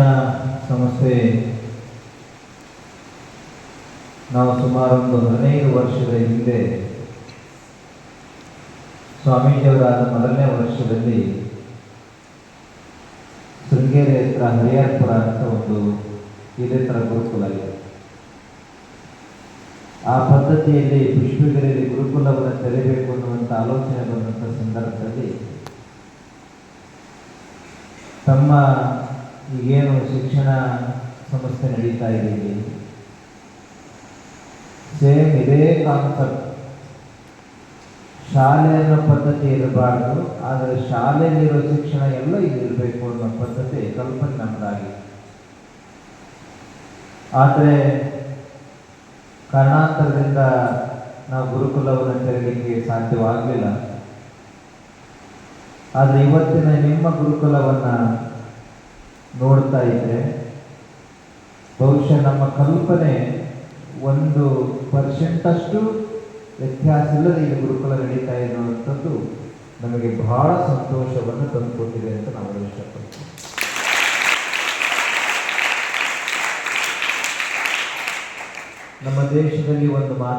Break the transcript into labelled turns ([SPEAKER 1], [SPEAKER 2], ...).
[SPEAKER 1] ಶಿಕ್ಷಣ ಸಂಸ್ಥೆ ನಾವು ಸುಮಾರು ಒಂದು ಹದಿನೈದು ವರ್ಷದ ಹಿಂದೆ ಸ್ವಾಮೀಜಿಯವರಾದ ಮೊದಲನೇ ವರ್ಷದಲ್ಲಿ ಶೃಂಗೇರಿ ಹತ್ರ ಹರಿಹರಪುರ ಅಂತ ಒಂದು ಇದೇ ಥರ ಗುರುಕುಲ ಇದೆ ಆ ಪದ್ಧತಿಯಲ್ಲಿ ಪುಷ್ಪಗಿರಿಯಲ್ಲಿ ಗುರುಕುಲವನ್ನು ತೆರೆಯಬೇಕು ಅನ್ನುವಂಥ ಆಲೋಚನೆ ಬಂದಂಥ ಸಂದರ್ಭದಲ್ಲಿ ತಮ್ಮ ಈಗೇನು ಶಿಕ್ಷಣ ಸಂಸ್ಥೆ ನಡೀತಾ ಇದೆ ಇಲ್ಲಿ? ಸೇಮ್ ಇದೇ ಕಾನ್ಸೆಪ್ಟ್ ಶಾಲೆ ಅನ್ನೋ ಪದ್ಧತಿ ಇರಬಾರ್ದು, ಆದರೆ ಶಾಲೆಯಲ್ಲಿರೋ ಶಿಕ್ಷಣ ಎಲ್ಲ ಇಲ್ಲಿ ಇರಬೇಕು ಅನ್ನೋ ಪದ್ಧತಿ ಕಲ್ಪನೆ ನಮ್ಮದಾಗಿ ಆದರೆ ಕಾರಣಾಂತರದಿಂದ ನಾವು ಗುರುಕುಲವನ್ನು ತೆರಲಿಕ್ಕೆ ಸಾಧ್ಯವಾಗಲಿಲ್ಲ. ಆದರೆ ಇವತ್ತಿನ ನಿಮ್ಮ ಗುರುಕುಲವನ್ನು ನೋಡ್ತಾ ಇದ್ದರೆ ಬಹುಶಃ ನಮ್ಮ ಕಲ್ಪನೆ ಒಂದು ಪರ್ಸೆಂಟಷ್ಟು ವ್ಯತ್ಯಾಸ ಇಲ್ಲದೆ ಈ ಗುರುಕುಲ ನಡೀತಾ ಇರುವಂಥದ್ದು ನಮಗೆ ಬಹಳ ಸಂತೋಷವನ್ನು ತಂದುಕೊಟ್ಟಿದೆ ಅಂತ ನಾವು ಇಷ್ಟಪಡ್ತೀವಿ ನಮ್ಮ ದೇಶದಲ್ಲಿ ಒಂದು ಮಾತು